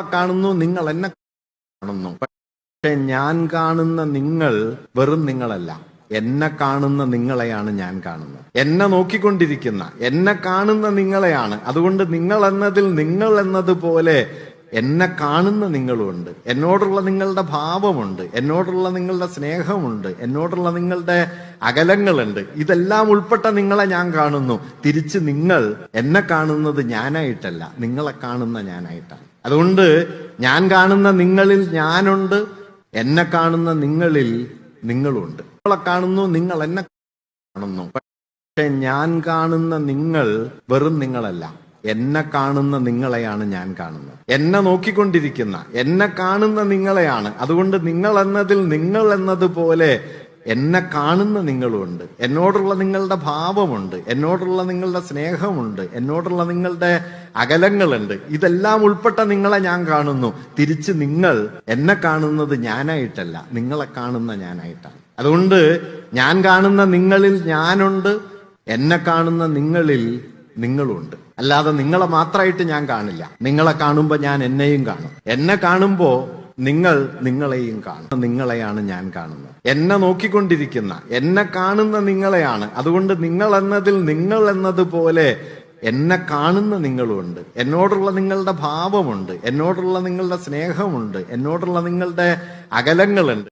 കാണുന്നു നിങ്ങൾ എന്നെ കാണുന്നു. പക്ഷെ ഞാൻ കാണുന്ന നിങ്ങൾ വെറും നിങ്ങളല്ല. എന്നെ കാണുന്ന നിങ്ങളെയാണ് ഞാൻ കാണുന്നത്. എന്നെ നോക്കിക്കൊണ്ടിരിക്കുന്ന എന്നെ കാണുന്ന നിങ്ങളെയാണ്. അതുകൊണ്ട് നിങ്ങൾ എന്നതിൽ നിങ്ങൾ എന്നതുപോലെ എന്നെ കാണുന്ന നിങ്ങളുമുണ്ട്. എന്നോടുള്ള നിങ്ങളുടെ ഭാവമുണ്ട്. എന്നോടുള്ള നിങ്ങളുടെ സ്നേഹമുണ്ട്. എന്നോടുള്ള നിങ്ങളുടെ അകലങ്ങളുണ്ട്. ഇതെല്ലാം ഉൾപ്പെട്ട നിങ്ങളെ ഞാൻ കാണുന്നു. തിരിച്ച് നിങ്ങൾ എന്നെ കാണുന്നത് ഞാനായിട്ടല്ല. നിങ്ങളെ കാണുന്ന ഞാനായിട്ടാണ്. അതുകൊണ്ട് ഞാൻ കാണുന്ന നിങ്ങളിൽ ഞാനുണ്ട് എന്നെ കാണുന്ന നിങ്ങളിൽ നിങ്ങളുണ്ട്. നിങ്ങളെ കാണുന്നു നിങ്ങൾ എന്നെ കാണുന്നു. പക്ഷെ ഞാൻ കാണുന്ന നിങ്ങൾ വെറും നിങ്ങളല്ല. എന്നെ കാണുന്ന നിങ്ങളെയാണ് ഞാൻ കാണുന്നത്. എന്നെ നോക്കിക്കൊണ്ടിരിക്കുന്ന എന്നെ കാണുന്ന നിങ്ങളെയാണ്. അതുകൊണ്ട് നിങ്ങൾ എന്നതിൽ നിങ്ങൾ എന്നതുപോലെ എന്നെ കാണുന്ന നിങ്ങളുമുണ്ട് എന്നോടുള്ള നിങ്ങളുടെ ഭാവമുണ്ട്. എന്നോടുള്ള നിങ്ങളുടെ സ്നേഹമുണ്ട്. എന്നോടുള്ള നിങ്ങളുടെ അകലങ്ങളുണ്ട്. ഇതെല്ലാം ഉൾപ്പെട്ട നിങ്ങളെ ഞാൻ കാണുന്നു. തിരിച്ച് നിങ്ങൾ എന്നെ കാണുന്നത് ഞാനായിട്ടല്ല. നിങ്ങളെ കാണുന്ന ഞാനായിട്ടാണ്. അതുകൊണ്ട് ഞാൻ കാണുന്ന നിങ്ങളിൽ ഞാനുണ്ട്. എന്നെ കാണുന്ന നിങ്ങളിൽ നിങ്ങളുണ്ട്. അല്ലാതെ നിങ്ങളെ മാത്രമായിട്ട് ഞാൻ കാണില്ല. നിങ്ങളെ കാണുമ്പോൾ ഞാൻ എന്നെയും കാണും. എന്നെ കാണുമ്പോ നിങ്ങൾ നിങ്ങളെയും കാണും നിങ്ങളെയാണ് ഞാൻ കാണുന്നത്. എന്നെ നോക്കിക്കൊണ്ടിരിക്കുന്ന എന്നെ കാണുന്ന നിങ്ങളെയാണ്. അതുകൊണ്ട് നിങ്ങൾ എന്നതിൽ നിങ്ങൾ എന്നതുപോലെ എന്നെ കാണുന്ന നിങ്ങളുമുണ്ട്. എന്നോടുള്ള നിങ്ങളുടെ ഭാവമുണ്ട്. എന്നോടുള്ള നിങ്ങളുടെ സ്നേഹമുണ്ട്. എന്നോടുള്ള നിങ്ങളുടെ അകലങ്ങളുണ്ട്.